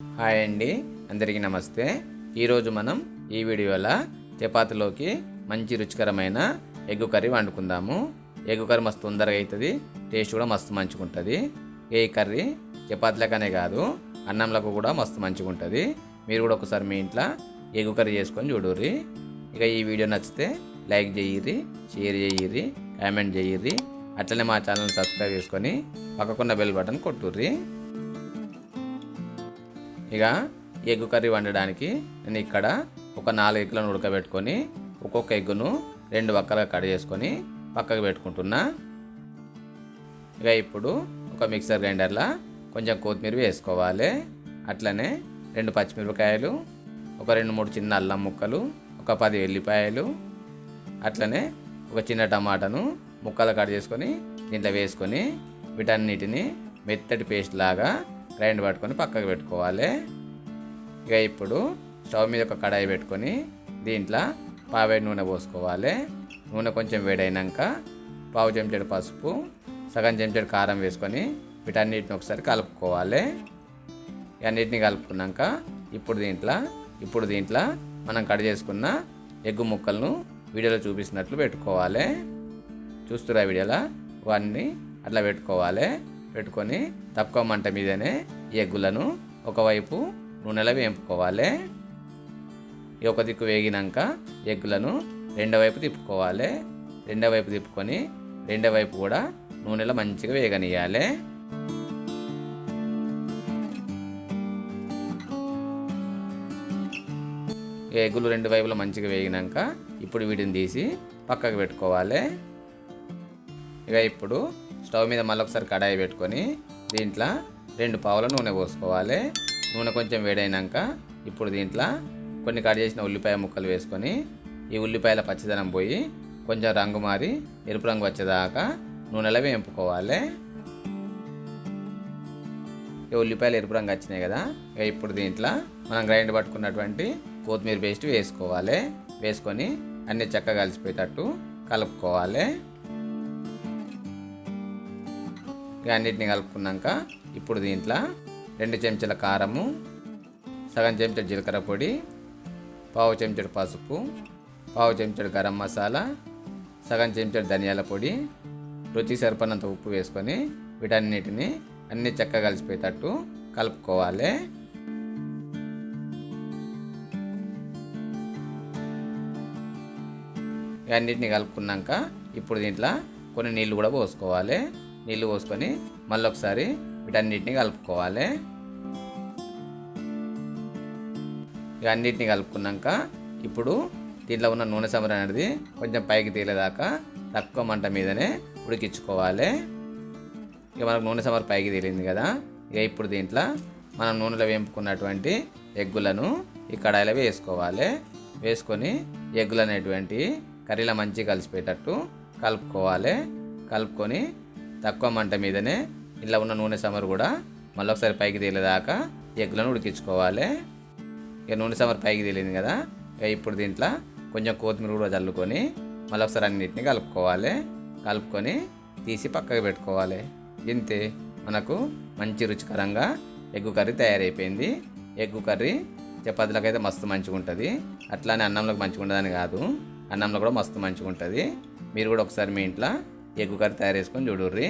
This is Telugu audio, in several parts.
హాయ్ అండి. అందరికీ నమస్తే. ఈరోజు మనం ఈ వీడియోలో చపాతీలోకి మంచి రుచికరమైన ఎగ్గు కర్రీ వండుకుందాము. ఎగ్గు కర్రీ మస్తు తొందరగా అవుతుంది టేస్ట్ కూడా మస్తు మంచిగా ఉంటుంది ఏ కర్రీ? చపాతీలకనే కాదు అన్నంలకు కూడా మస్తు మంచిగా ఉంటుంది మీరు కూడా ఒకసారి మీ ఇంట్లో ఎగ్గు కర్రీ చేసుకొని చూడుర్రి. ఇక ఈ వీడియో నచ్చితే లైక్ చేయిర్రి షేర్ చేయిర్రి కామెంట్ చేయిర్రి. అట్లనే మా ఛానల్ సబ్స్క్రైబ్ చేసుకొని పక్కకున్న బెల్ బటన్ కొట్టుర్రి. ఇక ఎగ్గు కర్రీ వండడానికి నేను ఇక్కడ ఒక నాలుగు ఎగ్గులను ఉడకబెట్టుకొని ఒక్కొక్క ఎగ్గును రెండు వక్కలుగా కట్ చేసుకొని పక్కకు పెట్టుకుంటున్నా. ఇక ఇప్పుడు ఒక మిక్సర్ గ్రైండర్లో కొంచెం కొత్తిమీర వేసుకోవాలి. అట్లనే రెండు పచ్చిమిరపకాయలు ఒక రెండు మూడు చిన్న అల్లం ముక్కలు ఒక పది వెల్లిపాయలు అట్లనే ఒక చిన్న టమాటాను ముక్కలు కట్ చేసుకొని దీంట్లో వేసుకొని వీటన్నిటిని మెత్తటి పేస్ట్ లాగా గ్రైండ్ పట్టుకొని పక్కకు పెట్టుకోవాలి. ఇక ఇప్పుడు స్టవ్ మీద ఒక కడాయి పెట్టుకొని దీంట్లో పావేడి నూనె పోసుకోవాలి. నూనె కొంచెం వేడైనాక పావు చెంచాడు పసుపు సగం చెంచాడు కారం వేసుకొని వీటన్నిటిని ఒకసారి కలుపుకోవాలి. అన్నిటిని కలుపుకున్నాక ఇప్పుడు దీంట్లో ఇప్పుడు దీంట్లో మనం కట్ చేసుకున్న ఎగ్గు ముక్కలను వీడియోలో చూపిస్తున్నట్లు పెట్టుకోవాలి. చూస్తురా వీడియోలో? ఇవన్నీ అట్లా పెట్టుకోవాలి. పెట్టుకొని తక్కువ మంట మీదనే ఎగ్గులను ఒకవైపు నూనెలో వేంపుకోవాలి ఈ ఒక దిక్కు వేగినాక ఎగ్గులను రెండో వైపు తిప్పుకోవాలి. రెండో వైపు తిప్పుకొని రెండో వైపు కూడా నూనెలో మంచిగా వేగనియాలి ఈ ఎగ్గులు రెండు వైపులా మంచిగా వేగినాక ఇప్పుడు వీటిని తీసి పక్కకు పెట్టుకోవాలి. ఇక ఇప్పుడు స్టవ్ మీద మళ్ళీ ఒకసారి కడాయి పెట్టుకొని దీంట్లో రెండు పావుల నూనె పోసుకోవాలి. నూనె కొంచెం వేడైనాక ఇప్పుడు దీంట్లో కొన్ని కట్ చేసిన ఉల్లిపాయ ముక్కలు వేసుకొని ఈ ఉల్లిపాయల పచ్చదనం పోయి కొంచెం రంగు మారి ఎరుపు రంగు వచ్చేదాకా నూనెలో వేంపుకోవాలి. ఈ ఉల్లిపాయలు ఎరుపు రంగు వచ్చినాయి కదా ఇక ఇప్పుడు దీంట్లో మనం గ్రైండ్ పట్టుకున్నటువంటి కొత్తిమీర పేస్ట్ వేసుకోవాలి. వేసుకొని అన్ని చక్కగా కలిసిపోయేటట్టు కలుపుకోవాలి. ఇక అన్నిటిని కలుపుకున్నాక ఇప్పుడు దీంట్లో రెండు చెంచాల కారము సగం చెంచాడు జీలకర్ర పొడి పావు చెంచాడు పసుపు పావు చెంచాడు గరం మసాలా సగం చెంచాడు ధనియాల పొడి రుచి సరిపడినంత ఉప్పు వేసుకొని వీటన్నిటిని అన్ని చక్కగా కలిసిపోయేటట్టు కలుపుకోవాలి. అన్నిటిని కలుపుకున్నాక ఇప్పుడు దీంట్లో కొన్ని నీళ్ళు కూడా పోసుకోవాలి. నీళ్ళు పోసుకొని మళ్ళీ ఒకసారి వీటన్నిటిని కలుపుకోవాలి. ఇక అన్నిటిని కలుపుకున్నాక ఇప్పుడు దీంట్లో ఉన్న నూనె సమర అనేది కొంచెం పైకి తేలేదాకా తక్కువ మంట మీదనే ఉడికించుకోవాలి. ఇక మనకు నూనె సమర పైకి తేలింది కదా ఇక ఇప్పుడు దీంట్లో మనం నూనెలో వేంపుకున్నటువంటి ఎగ్గులను ఈ కడాయిలో వేసుకోవాలి. వేసుకొని ఎగ్గులు అనేటువంటి కర్రీలో మంచిగా కలిసిపోయేటట్టు కలుపుకోవాలి. కలుపుకొని తక్కువ మంట మీదనే ఇలా ఉన్న నూనె సమ్మర్ కూడా మళ్ళీ ఒకసారి పైకి తేలేదాకా ఎగ్గులను ఉడికించుకోవాలి. ఇక నూనె సమర్ పైకి తేలింది కదా ఇక ఇప్పుడు దీంట్లో కొంచెం కొత్తిమీర కూడా చల్లుకొని మళ్ళీ ఒకసారి అన్నిటిని కలుపుకోవాలి. కలుపుకొని తీసి పక్కకు పెట్టుకోవాలి. ఇంతే మనకు మంచి రుచికరంగా ఎగ్గు కర్రీ తయారైపోయింది. ఎగ్గు కర్రీ చపాతీలకు అయితే మస్తు మంచిగా ఉంటుంది అట్లానే అన్నంలోకి మంచిగా ఉండదని కాదు అన్నంలో కూడా మస్తు మంచిగా ఉంటుంది మీరు కూడా ఒకసారి మీ ఇంట్లో ఎగ్గు కర్రీ తయారు చేసుకొని చూడుర్రి.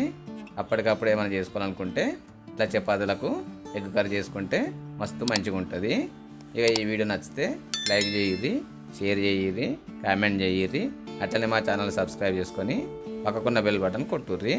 అప్పటికప్పుడు ఏమైనా చేసుకోవాలనుకుంటే ఇట్లా చపాతీలకు ఎగ్గు కర్రీ చేసుకుంటే మస్తు మంచిగా ఉంటుంది ఇక ఈ వీడియో నచ్చితే లైక్ చేయిర్రి షేర్ చేయిర్రి కామెంట్ చేయిర్రి. అట్లనే మా ఛానల్ సబ్స్క్రైబ్ చేసుకొని పక్కకున్న బెల్ బటన్ కొట్టుర్రి.